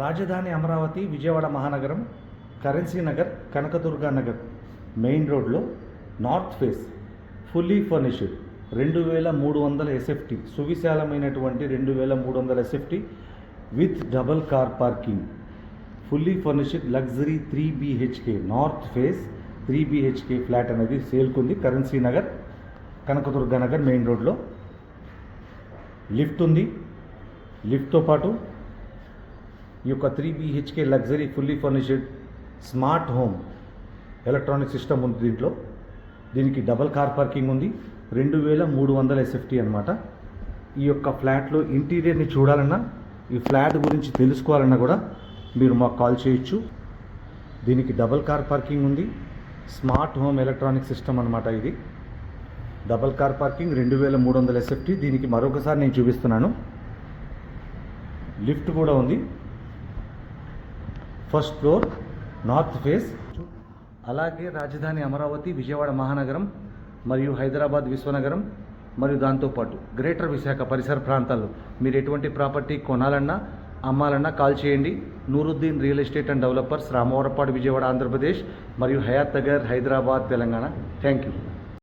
రాజధాని అమరావతి విజయవాడ మహానగరం currency Nagar Kanakadurga Nagar. Main రోడ్లో నార్త్ ఫేస్ ఫుల్లీ ఫర్నిష్డ్ రెండు వేల మూడు వందల ఎస్ఎఫ్టీ సువిశాలమైనటువంటి రెండు వేల మూడు వందల SFT with double car parking. Fully furnished luxury three BHK north face three BHK flat అనేది సేల్కుంది కరెన్సీ నగర్ కనకదుర్గా నగర్ మెయిన్ రోడ్లో. లిఫ్ట్ ఉంది. లిఫ్ట్తో పాటు ఈ యొక్క three BHK luxury fully furnished smart home electronic system ఉంది దీంట్లో. దీనికి డబల్ కార్ పార్కింగ్ ఉంది. రెండు వేల మూడు వందల ఎస్ఎఫ్టీ అనమాట ఈ యొక్క ఫ్లాట్లో ఇంటీరియర్ని చూడాలన్నా ఈ ఫ్లాట్ గురించి తెలుసుకోవాలన్నా కూడా మీరు మాకు కాల్ చేయొచ్చు. దీనికి డబల్ కార్ పార్కింగ్ ఉంది. స్మార్ట్ హోమ్ ఎలక్ట్రానిక్ సిస్టమ్ అనమాట ఇది. డబల్ కార్ పార్కింగ్ రెండు వేల మూడు వందల ఎస్ఎఫ్టీ. దీనికి మరొకసారి నేను చూపిస్తున్నాను. లిఫ్ట్ కూడా ఉంది. First floor north face. అలాగే రాజధాని అమరావతి విజయవాడ మహానగరం మరియు హైదరాబాద్ విశ్వనగరం మరియు దాంతోపాటు గ్రేటర్ విశాఖ పరిసర ప్రాంతాల్లో మీరు ఎటువంటి ప్రాపర్టీ కొనాలన్నా అమ్మాలన్నా కాల్ చేయండి. Nooruddin real estate and developers Ramavarappadu Vijayawada Andhra Pradesh మరియు హయాత్ నగర్ హైదరాబాద్ తెలంగాణ. Thank you.